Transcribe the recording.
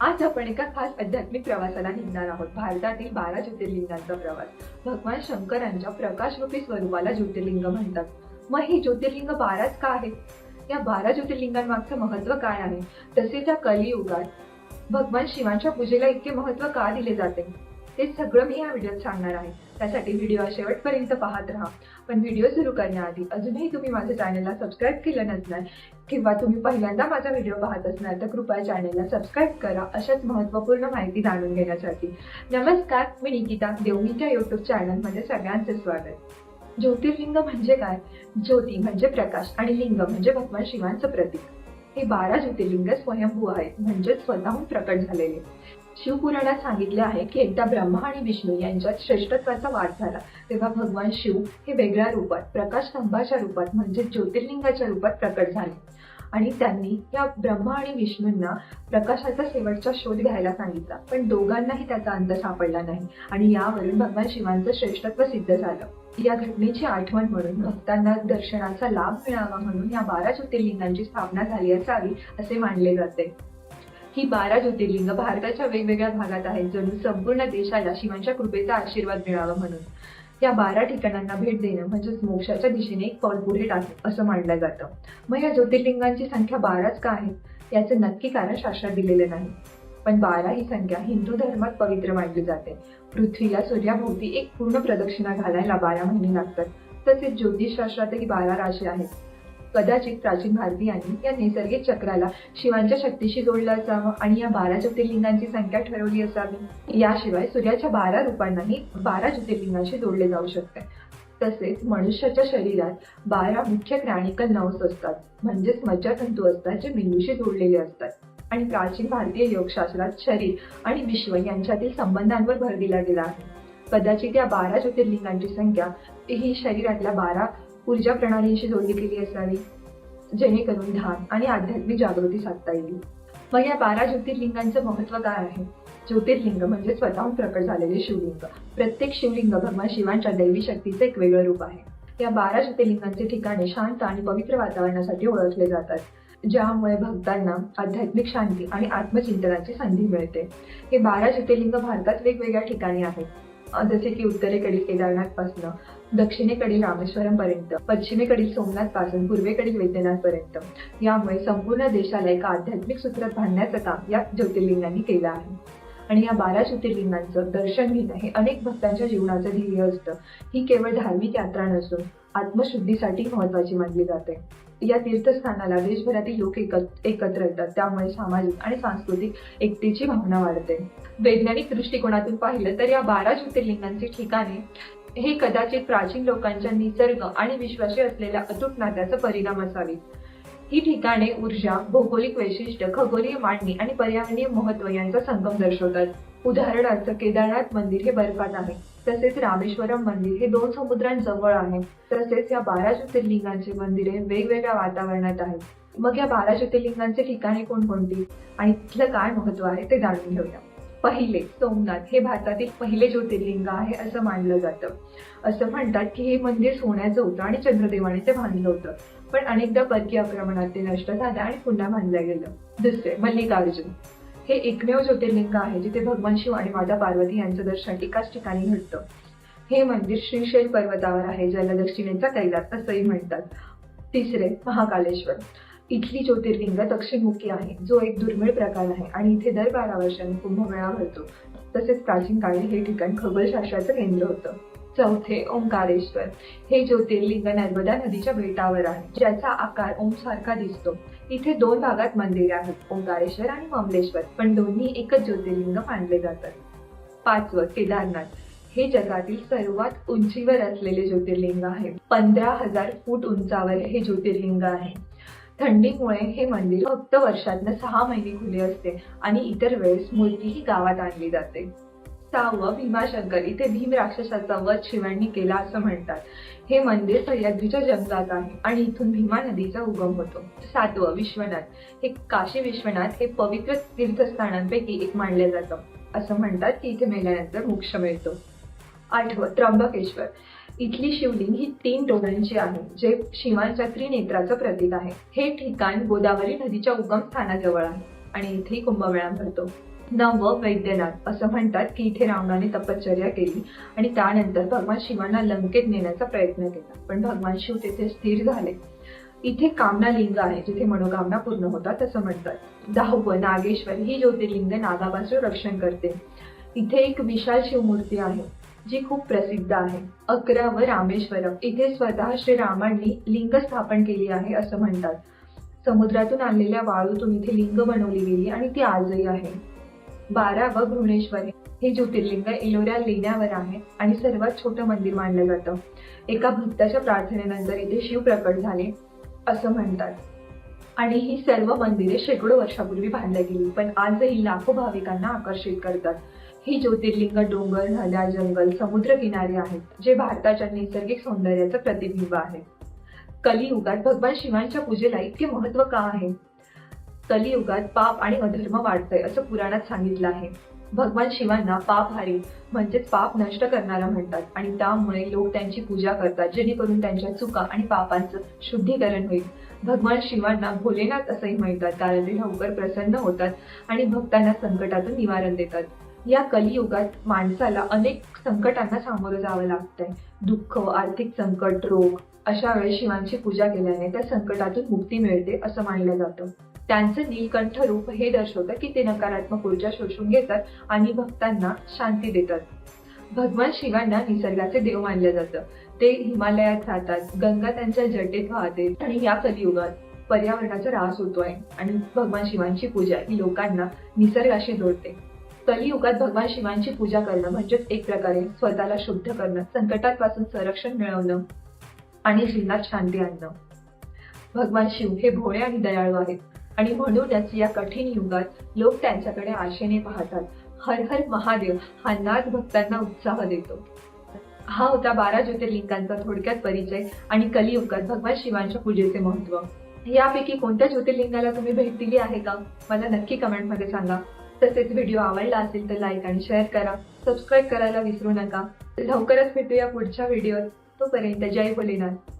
आज आपण एका खास आध्यात्मिक प्रवासाला निघणार आहोत. भारतातील बारा ज्योतिर्लिंगांचा प्रवास. भगवान शंकरांच्या प्रकाशरूपी स्वरूपाला ज्योतिर्लिंग म्हणतात. मग ही ज्योतिर्लिंग बाराच का आहेत? या बारा ज्योतिर्लिंगांमागचं महत्त्व काय आहे? तसेच या कलियुगात भगवान शिवांच्या पूजेला इतके महत्त्व का दिले जाते? ते सगळं मी या व्हिडिओत सांगणार आहे. त्यासाठी व्हिडिओ शेवटपर्यंत पाहत राहा. पण व्हिडिओ सुरू करण्याआधी अजूनही तुम्ही माझ्या चॅनलला सबस्क्राईब केलं नसणार किंवा तुम्ही पहिल्यांदा माझा व्हिडिओ पाहत असणार तर कृपया चॅनलला सबस्क्राईब करा अशाच महत्त्वपूर्ण माहिती जाणून घेण्यासाठी. नमस्कार मी निकिता देवमीच्या यूट्यूब चॅनलमध्ये सगळ्यांचे स्वागत. ज्योतिर्लिंग म्हणजे काय? ज्योती म्हणजे प्रकाश आणि लिंग म्हणजे भगवान शिवांचं प्रतीक. हे बारा ज्योतिर्लिंग स्वयंभू आहेत म्हणजे स्वतःहून प्रकट झालेले. शिवपुराणात सांगितले आहे की एकदा ब्रह्मा आणि विष्णू यांच्यात श्रेष्ठत्वाचा वाद झाला. तेव्हा भगवान शिव हे वेगळ्या रूपात प्रकाश स्तंभाच्या रूपात म्हणजे ज्योतिर्लिंगाच्या रूपात प्रकट झाले. आणि त्यांनी या ब्रह्मा आणि विष्णूंना प्रकाशाचा शेवटचा शोध घ्यायला सांगितला. पण दोघांनाही त्याचा अंत सापडला नाही आणि यावरून भगवान शिवांचं श्रेष्ठत्व सिद्ध झालं. या घटनेची आठवण म्हणून भक्तांना दर्शनाचा लाभ मिळावा म्हणून या बारा ज्योतिर्लिंगांची स्थापना झाली असावी असे मानले जाते. ही बारा ज्योतिर्लिंग भारताच्या वेगवेगळ्या भागात आहेत जणू संपूर्ण देशाला शिवांच्या कृपेचा आशीर्वाद मिळावा म्हणून. या बारा ठिकाणांना भेट देणं म्हणजेच मोक्षाच्या दिशेने एक पाऊल पुढे टाक असं मानलं जातं. मग या ज्योतिर्लिंगांची संख्या बाराच का आहे? याचं नक्की कारण शास्त्रात दिलेलं नाही. पण बारा ही संख्या हिंदू धर्मात पवित्र मानली जाते. पृथ्वीला सूर्याभोवती एक पूर्ण प्रदक्षिणा घालायला बारा महिने लागतात. तसेच ज्योतिषशास्त्रातही बारा राशी आहेत. कदाचित प्राचीन भारतीयांनी या नैसर्गिक चक्राला शिवांच्या शक्तीशी जोडलं असावं आणि या बारा ज्योतिर्लिंगांची संख्या ठरवली असावी. याशिवाय सूर्याच्या बारा रूपांनाही बारा ज्योतिर्लिंगांशी जोडले जाऊ शकते. तसेच मनुष्याच्या शरीरात बारा मुख्य क्रॅनिकल नर्व्स असतात. म्हणजेच मज्जातंतू असतात जे मेंदूशी जोडलेले असतात. आणि प्राचीन भारतीय योगशास्त्रात शरीर आणि विश्व यांच्यातील संबंधांवर भर दिला गेला आहे. कदाचित या बारा ज्योतिर्लिंगांची संख्या ही शरीरातल्या बारा ऊर्जा प्रणालींशी जोडली गेली असावी जेणेकरून ध्यान आणि आध्यात्मिक जागृती साधता येईल. मग या बारा ज्योतिर्लिंगांचं महत्त्व काय आहे? ज्योतिर्लिंग म्हणजे स्वतःहून प्रकट झालेले शिवलिंग. प्रत्येक शिवलिंग भगवान शिवांच्या दैवी शक्तीचे एक वेगळं रूप आहे. या बारा ज्योतिर्लिंगांचे ठिकाणे शांत आणि पवित्र वातावरणासाठी ओळखले जातात ज्यामुळे भक्तांना आध्यात्मिक शांती आणि आत्मचिंतनाची संधी मिळते. हे बारा ज्योतिर्लिंग भारतात वेगवेगळ्या ठिकाणी आहेत. जसे की उत्तरेकडील केदारनाथपासून दक्षिणेकडील रामेश्वरम पर्यंत पश्चिमेकडील सोमनाथपासून पूर्वेकडील वैद्यनाथ पर्यंत यामुळे संपूर्ण देशाला एका आध्यात्मिक सूत्रात बांधण्याचं काम या ज्योतिर्लिंगांनी केलं आहे. आणि या बारा ज्योतिर्लिंगांचं दर्शन घेणं हे अनेक भक्तांच्या जीवनाचं ध्येय असतं. ही केवळ धार्मिक यात्रा नसून आत्मशुद्धीसाठी महत्वाची मानली जाते. या तीर्थस्थानाला देशभरातील लोक एकत्र येतात. त्यामुळे सामाजिक आणि सांस्कृतिक एकतेची भावना वाढते. वैज्ञानिक दृष्टिकोनातून पाहिलं तर या बारा ज्योतिर्लिंगांची ठिकाणे हे कदाचित प्राचीन लोकांच्या निसर्ग आणि विश्वाशी असलेल्या अतूट नात्याचा परिणाम असावी ही ठिकाणे ऊर्जा भौगोलिक वैशिष्ट्य खगोलीय मांडणी आणि पर्यावरणीय महत्त्व यांचा संगम दर्शवतात. उदाहरणार्थ केदारनाथ मंदिर हे बर्फात आहे. तसेच रामेश्वरम मंदिर हे दोन समुद्रांजवळ आहे. तसेच या बारा ज्योतिर्लिंगांची मंदिरे वेगवेगळ्या वातावरणात आहेत मग या बारा ज्योतिर्लिंगांचे ठिकाणे कोणकोणती? आणि तिथलं काय महत्त्व आहे ते जाणून घेऊया. पहिले सोमनाथ हे भारतातील पहिले ज्योतिर्लिंग आहे असं मानलं जातं. असं म्हणतात की हे मंदिर सोन्याचं होतं आणि चंद्रदेवाने ते बांधलं होतं. पण अनेकदा परकीय आक्रमणात ते नष्ट झालं आणि पुन्हा बांधलं गेलं. दुसरे मल्लिकार्जुन. हे एकमेव ज्योतिर्लिंग आहे जिथे भगवान शिव आणि माता पार्वती यांचं दर्शन एकाच ठिकाणी घडतं. हे मंदिर श्रीशैल पर्वतावर आहे ज्याला दक्षिणेचा कैलास असंही म्हणतात. तिसरे महाकालेश्वर. इथली ज्योतिर्लिंग दक्षिणमुखी आहे जो एक दुर्मिळ प्रकार आहे आणि इथे दर बारा वर्षांनी कुंभमेळा भरतो. तसेच प्राचीन काळी हे ठिकाण खगोलशास्त्राचं केंद्र होतं. चौथे ओंकारेश्वर. हे ज्योतिर्लिंग नर्मदा नदीच्या बेटावर आहे ज्याचा आकार ओम सारखा दिसतो. इथे दोन भागात मंदिरे आहेत ओंकारेश्वर आणि ममलेश्वर पण दोन्ही एकच ज्योतिर्लिंग मानले जातात. पाचवं केदारनाथ. हे जगातील सर्वात उंचीवर असलेले ज्योतिर्लिंग आहे. पंधरा हजार फूट उंचावर हे ज्योतिर्लिंग आहे. थंडीमुळे हे मंदिर फक्त वर्षातनं सहा महिने खुले असते आणि इतर वेळेस मूर्ती ही गावात आणली जाते. सहावं भीमाशंकर इथे भीम राक्षसाचा वध शिवांनी केला असं म्हणतात. हे मंदिर सह्याद्रीच्या जंगलात आहे आणि इथून भीमा नदीचा उगम होतो. सातवं विश्वनाथ. हे काशी विश्वनाथ हे पवित्र तीर्थस्थानांपैकी एक मानले जातं. असं म्हणतात की इथे मेल्यानंतर मोक्ष मिळतो. आठवं त्र्यंबकेश्वर. इथली शिवलिंग ही तीन डोळ्यांची आहे जे शिवांच्या त्रिनेत्राचं प्रतीक आहे. हे ठिकाण गोदावरी नदीच्या उगम स्थानाजवळ आहे आणि इथेही कुंभमेळा भरतो. नव वैद्यनाथ असं म्हणतात की इथे रावणाने तपश्चर्या केली आणि त्यानंतर भगवान शिवांना लंकेत नेण्याचा प्रयत्न केला. पण भगवान शिव तिथे स्थिर झाले. इथे कामना लिंग आहे जिथे मनोकामना पूर्ण होतात असं म्हणतात. दहावं नागेश्वर ही ज्योतिर्लिंग नागापासून रक्षण करते. इथे एक विशाल शिवमूर्ती आहे जी खूप प्रसिद्ध आहे. अकरा व रामेश्वरम. इथे स्वतः श्रीरामांनी लिंग स्थापन केली आहे असं म्हणतात. समुद्रातून आणलेल्या वाळूतून इथे लिंग बनवली गेली आणि ती आजही आहे. बारा व भुवनेश्वरी हे ज्योतिर्लिंग इलोऱ्या लेण्यावर आहे आणि सर्वात छोटं मंदिर मानलं जातं. एका भक्ताच्या प्रार्थनेनंतर इथे शिव प्रकट झाले असं म्हणतात. आणि ही सर्व मंदिरे शेकडो वर्षापूर्वी बांधली गेली पण आजही लाखो भाविकांना आकर्षित करतात. ही ज्योतिर्लिंग डोंगर नद्या जंगल समुद्र किनारे आहेत जे भारताच्या नैसर्गिक सौंदर्याचं प्रतिबिंब आहे. कलियुगात भगवान शिवांच्या पूजेला इतके महत्त्व का आहे? कलियुगात पाप आणि अधर्म वाढतंय असं पुराणात सांगितलं आहे. भगवान शिवांना पापहारी म्हणजेच पाप नष्ट करणारा म्हणतात. आणि त्यामुळे लोक त्यांची पूजा करतात जेणेकरून त्यांच्या चुका आणि पापांचं शुद्धीकरण होईल. भगवान शिवांना भोलेनाथ असंही म्हणतात कारण ते लवकर प्रसन्न होतात आणि भक्तांना संकटातून निवारण देतात. या कलियुगात माणसाला अनेक संकटांना सामोरं जावं लागतंय. दुःख आर्थिक संकट रोग अशा वेळेस शिवांची पूजा केल्याने त्या संकटातून मुक्ती मिळते असं मानलं जातं. त्यांचं नीलकंठ रूप हे दर्शवतं की ते नकारात्मक ऊर्जा शोषून घेतात आणि भक्तांना शांती देतात. भगवान शिवांना निसर्गाचे देव मानलं जातं. ते हिमालयात राहतात गंगा त्यांच्या जटेत वाहते आणि या कलियुगात पर्यावरणाचा ऱ्हास होतोय आणि भगवान शिवांची पूजा ही लोकांना निसर्गाशी जोडते. कलियुगात भगवान शिवांची पूजा करणं म्हणजेच एक प्रकारे स्वतःला शुद्ध करणं संकटापासून संरक्षण मिळवणं आणि जीवनात शांती आणणं. भगवान शिव हे भोळे आणि दयाळू आहेत. आणि म्हणूनच या कठीण युगात लोक त्यांच्याकडे आशेने पाहतात. हर हर महादेव हा नाथ भक्तांना उत्साह देतो. हा होता बारा ज्योतिर्लिंगांचा थोडक्यात परिचय आणि कलियुगात भगवान शिवांच्या पूजेचे महत्त्व यापैकी कोणत्या ज्योतिर्लिंगाला तुम्ही भेट दिली आहे का? मला नक्की कमेंटमध्ये सांगा. तसेच व्हिडिओ आवडला असेल तर लाईक आणि शेअर करा. सबस्क्राईब करायला विसरू नका. लवकरच भेटूया पुढच्या व्हिडिओत. तोपर्यंत जय भोलेनाथ.